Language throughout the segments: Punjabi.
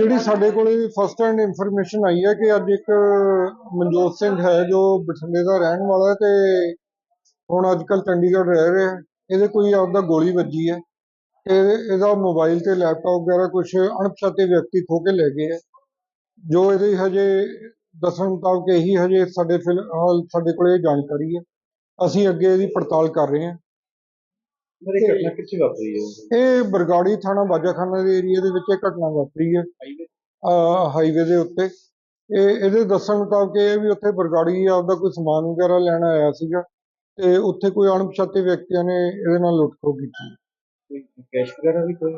ਜਿਹੜੀ ਸਾਡੇ ਕੋਲੇ ਫਸਟ ਹੈਂਡ ਇਨਫੋਰਮੇਸ਼ਨ ਆਈ ਹੈ ਕਿ ਅੱਜ ਇੱਕ ਮਨਜੋਤ ਸਿੰਘ ਹੈ ਜੋ ਬਠਿੰਡੇ ਦਾ ਰਹਿਣ ਵਾਲਾ ਹੈ ਤੇ ਹੁਣ ਅੱਜ ਕੱਲ੍ਹ ਚੰਡੀਗੜ੍ਹ ਰਹਿ ਰਿਹਾ ਇਹਦੇ ਕੋਈ ਆਪਦਾ ਗੋਲੀ ਵੱਜੀ ਹੈ ਤੇ ਇਹਦਾ ਮੋਬਾਈਲ ਤੇ ਲੈਪਟਾਪ ਵਗੈਰਾ ਕੁਝ ਅਣਪਛਾਤੇ ਵਿਅਕਤੀ ਖੋਹ ਕੇ ਲੈ ਗਏ ਹੈ। ਜੋ ਇਹਦੀ ਹਜੇ ਦੱਸਣ ਮੁਤਾਬਕ ਇਹੀ ਹਜੇ ਸਾਡੇ ਫਿਲਹਾਲ ਸਾਡੇ ਕੋਲੇ ਇਹ ਜਾਣਕਾਰੀ ਹੈ। ਅਸੀਂ ਅੱਗੇ ਇਹਦੀ ਪੜਤਾਲ ਕਰ ਰਹੇ ਹਾਂ। ਇਹ ਘਟਨਾ ਕਿੱਥੇ ਵਾਪਰੀ ਹੈ? ਇਹ ਬਰਗਾੜੀ ਥਾਣਾ ਬਾਜਾਖਾਨਾ ਦੇ ਏਰੀਆ ਦੇ ਵਿੱਚ ਇਹ ਘਟਨਾ ਵਾਪਰੀ ਹੈ। ਹਾਈਵੇ ਦੇ ਉੱਤੇ। ਇਹ ਇਹਦੇ ਦੱਸਣ ਮੁਤਾਬਕ ਇਹ ਵੀ ਉੱਥੇ ਬਰਗਾੜੀ ਆਪਦਾ ਕੋਈ ਸਮਾਨ ਵਗੈਰਾ ਲੈਣ ਆਇਆ ਸੀਗਾ ਤੇ ਉੱਥੇ ਕੋਈ ਅਣਪਛਾਤੇ ਵਿਅਕਤੀਆਂ ਨੇ ਇਹਦੇ ਨਾਲ ਲੁੱਟਖੋ ਕੀਤੀ। ਕੋਈ ਕੈਸ਼ ਵਗੈਰਾ ਵੀ ਕੋਈ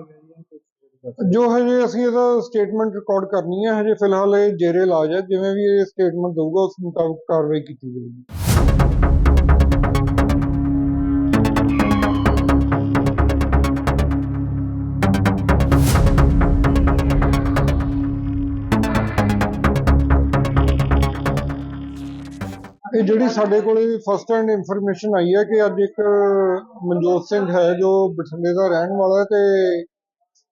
ਜਾਂ ਹਜੇ ਅਸੀਂ ਇਹਦਾ ਸਟੇਟਮੈਂਟ ਰਿਕਾਰਡ ਕਰਨੀ ਹੈ ਹਜੇ ਫਿਲਹਾਲ ਇਹ ਜੇਰੇ ਇਲਾਜ ਹੈ। ਜਿਵੇਂ ਵੀ ਇਹ ਸਟੇਟਮੈਂਟ ਦਊਗਾ ਉਸ ਮੁਤਾਬਕ ਕਾਰਵਾਈ ਕੀਤੀ ਜਾਊਗੀ। ਇਹ ਜਿਹੜੀ ਸਾਡੇ ਕੋਲੇ ਫਸਟ ਹੈਂਡ ਇਨਫੋਰਮੇਸ਼ਨ ਆਈ ਹੈ ਕਿ ਅੱਜ ਇੱਕ ਮਨਜੋਤ ਸਿੰਘ ਹੈ ਜੋ ਬਠਿੰਡੇ ਦਾ ਰਹਿਣ ਵਾਲਾ ਹੈ ਤੇ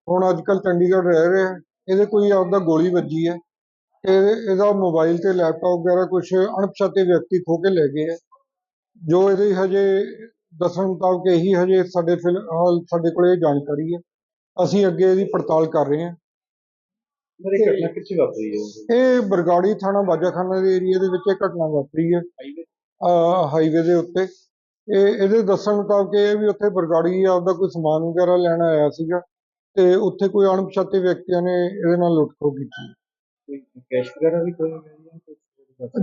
ਹੁਣ ਅੱਜ ਕੱਲ੍ਹ ਚੰਡੀਗੜ੍ਹ ਰਹਿ ਰਿਹਾ ਹੈ। ਇਹਦੇ ਕੋਈ ਆਪਦਾ ਗੋਲੀ ਵੱਜੀ ਹੈ ਤੇ ਇਹਦਾ ਮੋਬਾਈਲ ਤੇ ਲੈਪਟਾਪ ਵਗੈਰਾ ਕੁਝ ਅਣਪਛਾਤੇ ਵਿਅਕਤੀ ਖੋਹ ਕੇ ਲੈ ਗਏ ਹੈ। ਜੋ ਇਹਦੇ ਹਜੇ ਦੱਸਣ ਮੁਤਾਬਕ ਇਹੀ ਹਜੇ ਸਾਡੇ ਫਿਲਹਾਲ ਸਾਡੇ ਕੋਲੇ ਇਹ ਜਾਣਕਾਰੀ ਹੈ। ਅਸੀਂ ਅੱਗੇ ਇਹਦੀ ਪੜਤਾਲ ਕਰ ਰਹੇ ਹਾਂ। ਇਹ ਘਟਨਾ ਕਿੱਥੇ ਵਾਪਰੀ ਹੈ? ਇਹ ਬਰਗਾੜੀ ਥਾਣਾ ਬਾਜਾਖਾਨਾ ਦੇ ਏਰੀਆ ਦੇ ਵਿੱਚ ਇਹ ਘਟਨਾ ਵਾਪਰੀ ਹੈ। ਹਾਈਵੇ ਹਾਈਵੇ ਦੇ ਉੱਤੇ। ਇਹ ਇਹਦੇ ਦੱਸਣ ਮੁਤਾਬਕ ਇਹ ਵੀ ਉੱਥੇ ਬਰਗਾੜੀ ਆਪਦਾ ਕੋਈ ਸਮਾਨ ਵਗੈਰਾ ਲੈਣ ਆਇਆ ਸੀਗਾ ਤੇ ਉੱਥੇ ਕੋਈ ਅਣਪਛਾਤੇ ਵਿਅਕਤੀਆਂ ਨੇ ਇਹਦੇ ਨਾਲ ਲੁੱਟਖੋ ਕੀਤੀ। ਕੋਈ ਕੈਸ਼ ਵਗੈਰਾ ਵੀ ਕੋਈ ਮਿਲ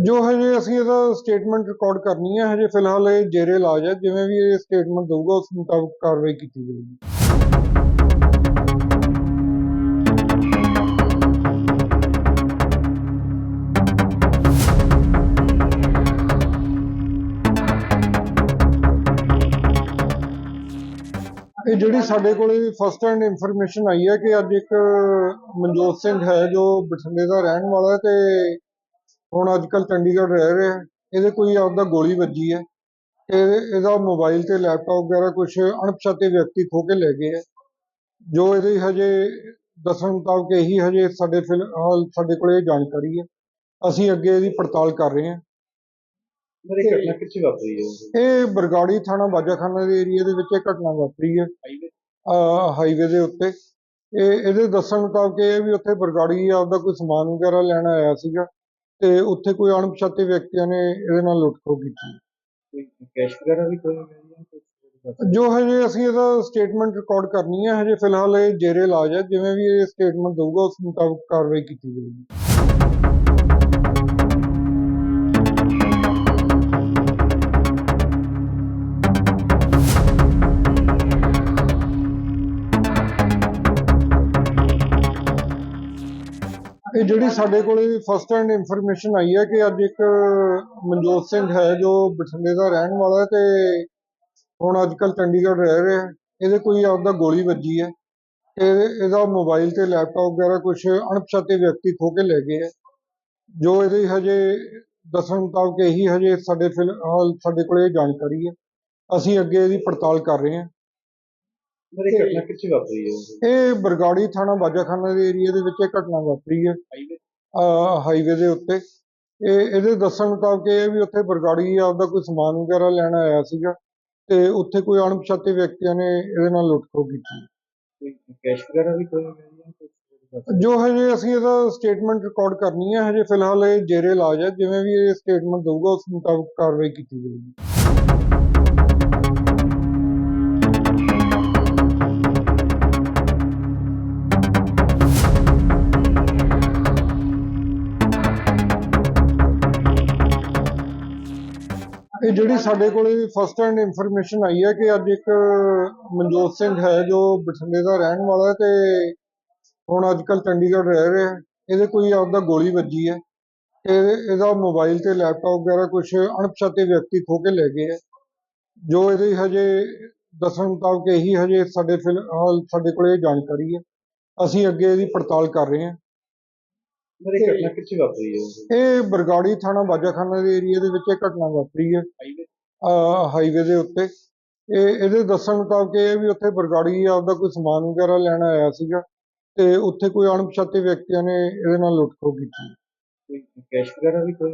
ਜਾਂ ਹਜੇ ਅਸੀਂ ਇਹਦਾ ਸਟੇਟਮੈਂਟ ਰਿਕਾਰਡ ਕਰਨੀ ਹੈ ਹਜੇ ਫਿਲਹਾਲ ਇਹ ਜੇਰੇ ਇਲਾਜ ਹੈ। ਜਿਵੇਂ ਵੀ ਇਹ ਸਟੇਟਮੈਂਟ ਦਊਗਾ ਉਸ ਮੁਤਾਬਕ ਕਾਰਵਾਈ ਕੀਤੀ ਜਾਊਗੀ। ਜਿਹੜੀ ਸਾਡੇ ਕੋਲੇ ਫਸਟ ਹੈਂਡ ਇਨਫੋਰਮੇਸ਼ਨ ਆਈ ਹੈ ਕਿ ਅੱਜ ਇੱਕ ਮਨਜੋਤ ਸਿੰਘ ਹੈ ਜੋ ਬਠਿੰਡੇ ਦਾ ਰਹਿਣ ਵਾਲਾ ਹੈ ਤੇ ਹੁਣ ਅੱਜ ਕੱਲ੍ਹ ਚੰਡੀਗੜ੍ਹ ਰਹਿ ਰਿਹਾ ਹੈ। ਇਹਦੇ ਕੋਈ ਆਪਦਾ ਗੋਲੀ ਵੱਜੀ ਹੈ ਤੇ ਇਹਦਾ ਮੋਬਾਈਲ ਤੇ ਲੈਪਟਾਪ ਵਗੈਰਾ ਕੁਝ ਅਣਪਛਾਤੇ ਵਿਅਕਤੀ ਖੋਹ ਕੇ ਲੈ ਗਏ ਹੈ। ਜੋ ਇਹਦੇ ਹਜੇ ਦੱਸਣ ਮੁਤਾਬਕ ਇਹੀ ਹਜੇ ਸਾਡੇ ਫਿਲਹਾਲ ਸਾਡੇ ਕੋਲੇ ਇਹ ਜਾਣਕਾਰੀ ਹੈ। ਅਸੀਂ ਅੱਗੇ ਇਹਦੀ ਪੜਤਾਲ ਕਰ ਰਹੇ ਹਾਂ। ਸਰ ਇਹ ਘਟਨਾ ਕਿੱਥੇ ਵਾਪਰੀ ਹੈ? ਇਹ ਬਰਗਾੜੀ ਥਾਣਾ ਬਾਜਾਖਾਨਾ ਦੇ ਏਰੀਆ ਦੇ ਵਿੱਚ ਇਹ ਘਟਨਾ ਵਾਪਰੀ ਹੈ। ਹਾਈਵੇ ਹਾਈਵੇ ਦੇ ਉੱਤੇ। ਇਹ ਇਹਦੇ ਦੱਸਣ ਮੁਤਾਬਕ ਇਹ ਹੈ ਵੀ ਉੱਥੇ ਬਰਗਾੜੀ ਆਪਦਾ ਕੋਈ ਸਮਾਨ ਵਗੈਰਾ ਲੈਣ ਆਇਆ ਸੀਗਾ ਤੇ ਉੱਥੇ ਕੋਈ ਅਣਪਛਾਤੇ ਵਿਅਕਤੀਆਂ ਨੇ ਇਹਦੇ ਨਾਲ ਲੁੱਟਖੋ ਕੀਤੀ। ਕੋਈ ਕੈਸ਼ ਵਗੈਰਾ ਵੀ ਕੋਈ ਜਾਂ ਹਜੇ ਅਸੀਂ ਇਹਦਾ ਸਟੇਟਮੈਂਟ ਰਿਕਾਰਡ ਕਰਨੀ ਹੈ ਹਜੇ ਫਿਲਹਾਲ ਇਹ ਜੇਰੇ ਇਲਾਜ ਹੈ। ਜਿਵੇਂ ਵੀ ਇਹ ਸਟੇਟਮੈਂਟ ਦਊਗਾ ਉਸ ਮੁਤਾਬਕ ਕਾਰਵਾਈ ਕੀਤੀ ਜਾਊਗੀ। ਜਿਹੜੀ ਸਾਡੇ ਕੋਲੇ ਫਸਟ ਹੈਂਡ ਇਨਫੋਰਮੇਸ਼ਨ ਆਈ ਹੈ ਕਿ ਅੱਜ ਇੱਕ ਮਨਜੋਤ ਸਿੰਘ ਹੈ ਜੋ ਬਠਿੰਡੇ ਦਾ ਰਹਿਣ ਵਾਲਾ ਹੈ ਤੇ ਹੁਣ ਅੱਜ ਕੱਲ੍ਹ ਚੰਡੀਗੜ੍ਹ ਰਹਿ ਰਿਹਾ ਹੈ। ਇਹਦੇ ਕੋਈ ਆਪਦਾ ਗੋਲੀ ਵੱਜੀ ਹੈ ਤੇ ਇਹਦਾ ਮੋਬਾਈਲ ਤੇ ਲੈਪਟਾਪ ਵਗੈਰਾ ਕੁਝ ਅਣਪਛਾਤੇ ਵਿਅਕਤੀ ਖੋਹ ਕੇ ਲੈ ਗਏ ਹੈ। ਜੋ ਇਹਦੇ ਹਜੇ ਦੱਸਣ ਮੁਤਾਬਕ ਇਹੀ ਹਜੇ ਸਾਡੇ ਫਿਲਹਾਲ ਸਾਡੇ ਕੋਲੇ ਇਹ ਜਾਣਕਾਰੀ ਹੈ। ਅਸੀਂ ਅੱਗੇ ਇਹਦੀ ਪੜਤਾਲ ਕਰ ਰਹੇ ਹਾਂ। ਇਹ ਘਟਨਾ ਕਿੱਥੇ ਵਾਪਰੀ ਹੈ? ਇਹ ਬਰਗਾੜੀ ਥਾਣਾ ਬਾਜਾਖਾਨਾ ਦੇ ਏਰੀਆ ਦੇ ਵਿੱਚ ਇਹ ਘਟਨਾ ਵਾਪਰੀ ਹੈ। ਹਾਈਵੇ ਦੇ ਉੱਤੇ। ਇਹ ਇਹਦੇ ਦੱਸਣ ਮੁਤਾਬਕ ਇਹ ਵੀ ਉੱਥੇ ਬਰਗਾੜੀ ਆਪਦਾ ਕੋਈ ਸਮਾਨ ਵਗੈਰਾ ਲੈਣ ਆਇਆ ਸੀਗਾ ਤੇ ਉੱਥੇ ਕੋਈ ਅਣਪਛਾਤੇ ਵਿਅਕਤੀਆਂ ਨੇ ਇਹਦੇ ਨਾਲ ਲੁੱਟਖੋ ਕੀਤੀ। ਕੋਈ ਕੈਸ਼ ਵਗੈਰਾ ਵੀ ਕੋਈ ਜਾਂ ਹਜੇ ਅਸੀਂ ਇਹਦਾ ਸਟੇਟਮੈਂਟ ਰਿਕਾਰਡ ਕਰਨੀ ਹੈ ਹਜੇ ਫਿਲਹਾਲ ਇਹ ਜੇਰੇ ਇਲਾਜ ਹੈ। ਜਿਵੇਂ ਵੀ ਇਹ ਸਟੇਟਮੈਂਟ ਦਊਗਾ ਉਸ ਮੁਤਾਬਕ ਕਾਰਵਾਈ ਕੀਤੀ ਜਾਊਗੀ। ਇਹ ਜਿਹੜੀ ਸਾਡੇ ਕੋਲੇ ਫਸਟ ਹੈਂਡ ਇਨਫੋਰਮੇਸ਼ਨ ਆਈ ਹੈ ਕਿ ਅੱਜ ਇੱਕ ਮਨਜੋਤ ਸਿੰਘ ਹੈ ਜੋ ਬਠਿੰਡੇ ਦਾ ਰਹਿਣ ਵਾਲਾ ਹੈ ਤੇ ਹੁਣ ਅੱਜ ਕੱਲ੍ਹ ਚੰਡੀਗੜ੍ਹ ਰਹਿ ਰਿਹਾ ਇਹਦੇ ਕੋਈ ਆਪਦਾ ਗੋਲੀ ਵੱਜੀ ਹੈ ਤੇ ਇਹਦਾ ਮੋਬਾਈਲ ਤੇ ਲੈਪਟਾਪ ਵਗੈਰਾ ਕੁਝ ਅਣਪਛਾਤੇ ਵਿਅਕਤੀ ਖੋਹ ਕੇ ਲੈ ਗਏ ਹੈ। ਜੋ ਇਹਦੇ ਹਜੇ ਦੱਸਣ ਮੁਤਾਬਕ ਇਹੀ ਹਜੇ ਸਾਡੇ ਫਿਲਹਾਲ ਸਾਡੇ ਕੋਲੇ ਇਹ ਜਾਣਕਾਰੀ ਹੈ। ਅਸੀਂ ਅੱਗੇ ਇਹਦੀ ਪੜਤਾਲ ਕਰ ਰਹੇ ਹਾਂ। ਇਹ ਘਟਨਾ ਕਿੱਥੇ ਵਾਪਰੀ ਹੈ? ਇਹ ਬਰਗਾੜੀ ਥਾਣਾ ਬਾਜਾਖਾਨਾ ਦੇ ਏਰੀਆ ਦੇ ਵਿੱਚ ਇਹ ਘਟਨਾ ਵਾਪਰੀ ਹੈ। ਹਾਈਵੇ ਦੇ ਉੱਤੇ। ਇਹ ਇਹਦੇ ਦੱਸਣ ਮੁਤਾਬਕ ਇਹ ਵੀ ਉੱਥੇ ਬਰਗਾੜੀ ਆਪਦਾ ਕੋਈ ਸਮਾਨ ਵਗੈਰਾ ਲੈਣ ਆਇਆ ਸੀਗਾ ਤੇ ਉੱਥੇ ਕੋਈ ਅਣਪਛਾਤੇ ਵਿਅਕਤੀਆਂ ਨੇ ਇਹਦੇ ਨਾਲ ਲੁੱਟਖੋ ਕੀਤੀ। ਕੋਈ ਕੈਸ਼ ਵਗੈਰਾ ਵੀ ਕੋਈ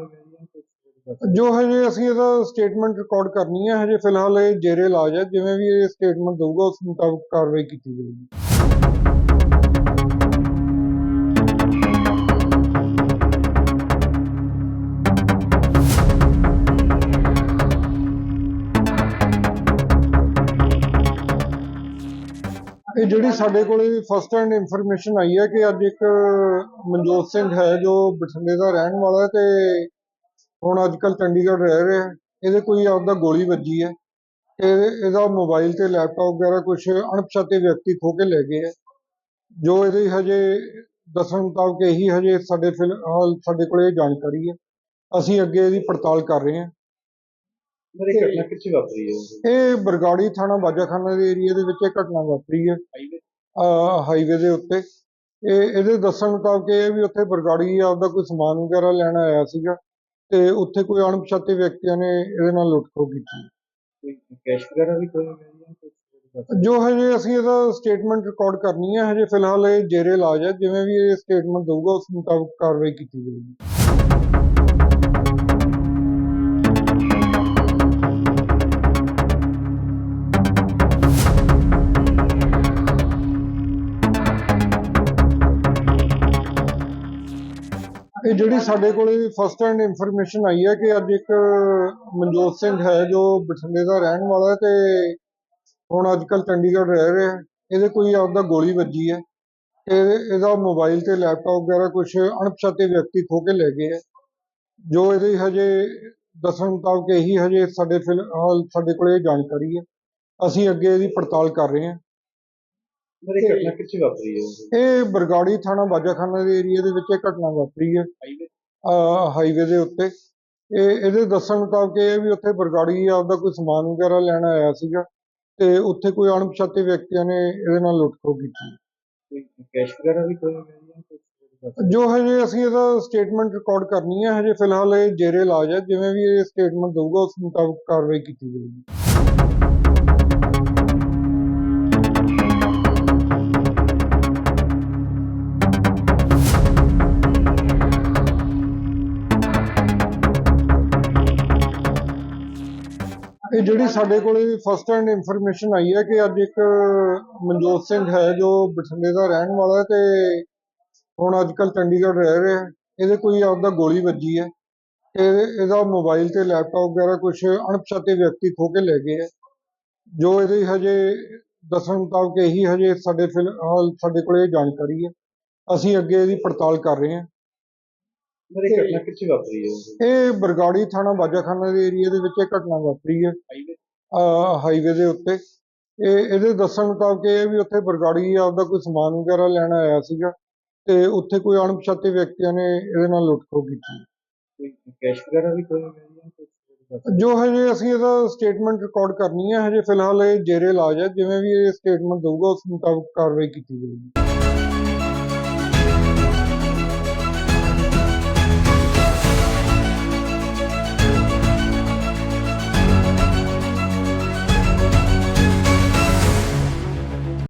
ਜਾਂ ਹਜੇ ਅਸੀਂ ਇਹਦਾ ਸਟੇਟਮੈਂਟ ਰਿਕਾਰਡ ਕਰਨੀ ਹੈ ਹਜੇ ਫਿਲਹਾਲ ਇਹ ਜੇਰੇ ਇਲਾਜ ਹੈ। ਜਿਵੇਂ ਵੀ ਇਹ ਸਟੇਟਮੈਂਟ ਦਊਗਾ ਉਸ ਮੁਤਾਬਕ ਕਾਰਵਾਈ ਕੀਤੀ ਜਾਊਗੀ। ਇਹ ਜਿਹੜੀ ਸਾਡੇ ਕੋਲ ਫਸਟ ਹੈਂਡ ਇਨਫੋਰਮੇਸ਼ਨ ਆਈ ਹੈ ਕਿ ਅੱਜ ਇੱਕ ਮਨਜੋਤ ਸਿੰਘ ਹੈ ਜੋ ਬਠਿੰਡੇ ਦਾ ਰਹਿਣ ਵਾਲਾ ਹੈ ਤੇ ਹੁਣ ਅੱਜ ਕੱਲ੍ਹ ਚੰਡੀਗੜ੍ਹ ਰਹਿ ਰਿਹਾ ਇਹਦੇ ਕੋਈ ਆਪਦਾ ਗੋਲੀ ਵੱਜੀ ਹੈ ਤੇ ਇਹਦਾ ਮੋਬਾਈਲ ਤੇ ਲੈਪਟਾਪ ਵਗੈਰਾ ਕੁਝ ਅਣਪਛਾਤੇ ਵਿਅਕਤੀ ਖੋ ਕੇ ਲੈ ਗਏ ਹੈ। ਜੋ ਇਹਦੀ ਹਜੇ ਦੱਸਣ ਮੁਤਾਬਕ ਇਹੀ ਹਜੇ ਸਾਡੇ ਫਿਲਹਾਲ ਸਾਡੇ ਕੋਲ ਇਹ ਜਾਣਕਾਰੀ ਹੈ। ਅਸੀਂ ਅੱਗੇ ਇਹਦੀ ਪੜਤਾਲ ਕਰ ਰਹੇ ਹਾਂ। ਮੇਰੀ ਘਟਨਾ ਕਿੱਥੇ ਵਾਪਰੀ ਹੈ? ਇਹ ਬਰਗਾੜੀ ਥਾਣਾ ਬਾਜਾਖਾਨਾ ਦੇ ਏਰੀਆ ਦੇ ਵਿੱਚ ਇਹ ਘਟਨਾ ਵਾਪਰੀ ਹੈ। ਹਾਈਵੇ ਦੇ ਉੱਤੇ। ਇਹ ਇਹਦੇ ਦੱਸਣ ਮੁਤਾਬਕ ਇਹ ਵੀ ਉੱਥੇ ਬਰਗਾੜੀ ਆਪਦਾ ਕੋਈ ਸਮਾਨ ਵਗੈਰਾ ਲੈਣ ਆਇਆ ਸੀਗਾ ਤੇ ਉੱਥੇ ਕੋਈ ਅਣਪਛਾਤੇ ਵਿਅਕਤੀਆਂ ਨੇ ਇਹਦੇ ਨਾਲ ਲੁੱਟਖੋ ਕੀਤੀ। ਕੋਈ ਕੈਸ਼ ਵਗੈਰਾ ਵੀ ਕੋਈ ਜਾਂ ਹਜੇ ਅਸੀਂ ਇਹਦਾ ਸਟੇਟਮੈਂਟ ਰਿਕਾਰਡ ਕਰਨੀ ਹੈ ਹਜੇ ਫਿਲਹਾਲ ਇਹ ਜੇਰੇ ਇਲਾਜ ਹੈ। ਜਿਵੇਂ ਵੀ ਇਹ ਸਟੇਟਮੈਂਟ ਦਊਗਾ ਉਸ ਮੁਤਾਬਕ ਕਾਰਵਾਈ ਕੀਤੀ ਜਾਊਗੀ। ਇਹ ਜਿਹੜੀ ਸਾਡੇ ਕੋਲ ਫਸਟ ਹੈਂਡ ਇਨਫੋਰਮੇਸ਼ਨ ਆਈ ਹੈ ਕਿ ਅੱਜ ਇੱਕ ਮਨਜੋਤ ਸਿੰਘ ਹੈ ਜੋ ਬਠਿੰਡੇ ਦਾ ਰਹਿਣ ਵਾਲਾ ਹੈ ਤੇ ਹੁਣ ਅੱਜ ਕੱਲ੍ਹ ਚੰਡੀਗੜ੍ਹ ਰਹਿ ਰਿਹਾ ਹੈ। ਇਹਦੇ ਕੋਈ ਆਪਦਾ ਗੋਲੀ ਵੱਜੀ ਹੈ ਤੇ ਇਹਦਾ ਮੋਬਾਈਲ ਤੇ ਲੈਪਟਾਪ ਵਗੈਰਾ ਕੁਝ ਅਣਪਛਾਤੇ ਵਿਅਕਤੀ ਖੋ ਕੇ ਲੈ ਗਏ ਹੈ। ਜੋ ਇਹਦੀ ਹਜੇ ਦੱਸਣ ਮੁਤਾਬਕ ਇਹੀ ਹਜੇ ਸਾਡੇ ਫਿਲਹਾਲ ਸਾਡੇ ਕੋਲ ਇਹ ਜਾਣਕਾਰੀ ਹੈ। ਅਸੀਂ ਅੱਗੇ ਇਹਦੀ ਪੜਤਾਲ ਕਰ ਰਹੇ ਹਾਂ। ਮੇਰੀ ਘਟਨਾ ਕਿੱਥੇ ਵਾਪਰੀ ਹੈ? ਇਹ ਬਰਗਾੜੀ ਥਾਣਾ ਬਾਜਾਖਾਨਾ ਦੇ ਏਰੀਆ ਦੇ ਵਿੱਚ ਇਹ ਘਟਨਾ ਵਾਪਰੀ ਹੈ। ਹਾਈਵੇ ਦੇ ਉੱਤੇ। ਇਹ ਇਹਦੇ ਦੱਸਣ ਮੁਤਾਬਕ ਇਹ ਵੀ ਉੱਥੇ ਬਰਗਾੜੀ ਆਪਦਾ ਕੋਈ ਸਮਾਨ ਵਗੈਰਾ ਲੈਣ ਆਇਆ ਸੀਗਾ ਤੇ ਉੱਥੇ ਕੋਈ ਅਣਪਛਾਤੇ ਵਿਅਕਤੀਆਂ ਨੇ ਇਹਦੇ ਨਾਲ ਲੁੱਟਖੋ ਕੀਤੀ। ਕੋਈ ਕੈਸ਼ ਵਗੈਰਾ ਵੀ ਕੋਈ ਮਿਲ ਜਾਂ ਹਜੇ ਅਸੀਂ ਇਹਦਾ ਸਟੇਟਮੈਂਟ ਰਿਕਾਰਡ ਕਰਨੀ ਹੈ ਹਜੇ ਫਿਲਹਾਲ ਇਹ ਜੇਰੇ ਇਲਾਜ ਹੈ। ਜਿਵੇਂ ਵੀ ਇਹ ਸਟੇਟਮੈਂਟ ਦਊਗਾ ਉਸ ਮੁਤਾਬਕ ਕਾਰਵਾਈ ਕੀਤੀ ਜਾਊਗੀ। ਇਹ ਜਿਹੜੀ ਸਾਡੇ ਕੋਲ ਫਸਟ ਹੈਂਡ ਇਨਫੋਰਮੇਸ਼ਨ ਆਈ ਹੈ ਕਿ ਅੱਜ ਇੱਕ ਮਨਜੋਤ ਸਿੰਘ ਹੈ ਜੋ ਬਠਿੰਡੇ ਦਾ ਰਹਿਣ ਵਾਲਾ ਹੈ ਤੇ ਹੁਣ ਅੱਜ ਕੱਲ੍ਹ ਚੰਡੀਗੜ੍ਹ ਰਹਿ ਰਿਹਾ ਹੈ। ਇਹਦੇ ਕੋਈ ਆਪਦਾ ਗੋਲੀ ਵੱਜੀ ਹੈ ਤੇ ਇਹਦਾ ਮੋਬਾਈਲ ਤੇ ਲੈਪਟਾਪ ਵਗੈਰਾ ਕੁਝ ਅਣਪਛਾਤੇ ਵਿਅਕਤੀ ਖੋ ਕੇ ਲੈ ਗਏ ਹੈ। ਜੋ ਇਹਦੇ ਹਜੇ ਦੱਸਣ ਮੁਤਾਬਕ ਇਹੀ ਹਜੇ ਸਾਡੇ ਫਿਲਹਾਲ ਸਾਡੇ ਕੋਲ ਇਹ ਜਾਣਕਾਰੀ ਹੈ। ਅਸੀਂ ਅੱਗੇ ਇਹਦੀ ਪੜਤਾਲ ਕਰ ਰਹੇ ਹਾਂ। ਮੇਰੀ ਘਟਨਾ ਕਿੱਥੇ ਵਾਪਰੀ ਹੈ? ਇਹ ਬਰਗਾੜੀ ਥਾਣਾ ਬਾਜਾਖਾਨਾ ਦੇ ਏਰੀਆ ਦੇ ਵਿੱਚ ਇਹ ਘਟਨਾ ਵਾਪਰੀ ਹੈ। ਹਾਈਵੇ ਦੇ ਉੱਤੇ। ਇਹ ਇਹਦੇ ਦੱਸਣ ਮੁਤਾਬਕ ਇਹ ਹੈ ਵੀ ਉੱਥੇ ਬਰਗਾੜੀ ਆਪਦਾ ਕੋਈ ਸਮਾਨ ਵਗੈਰਾ ਲੈਣ ਆਇਆ ਸੀਗਾ ਤੇ ਉੱਥੇ ਕੋਈ ਅਣਪਛਾਤੇ ਵਿਅਕਤੀਆਂ ਨੇ ਇਹਦੇ ਨਾਲ ਲੁੱਟਖੋ ਕੀਤੀ। ਕੋਈ ਕੈਸ਼ ਵਗੈਰਾ ਵੀ ਕੋਈ ਜਾਂ ਹਜੇ ਅਸੀਂ ਇਹਦਾ ਸਟੇਟਮੈਂਟ ਰਿਕਾਰਡ ਕਰਨੀ ਹੈ ਹਜੇ ਫਿਲਹਾਲ ਇਹ ਜੇਰੇ ਇਲਾਜ ਹੈ। ਜਿਵੇਂ ਵੀ ਇਹ ਸਟੇਟਮੈਂਟ ਦਊਗਾ ਉਸ ਮੁਤਾਬਕ ਕਾਰਵਾਈ ਕੀਤੀ ਜਾਊਗੀ।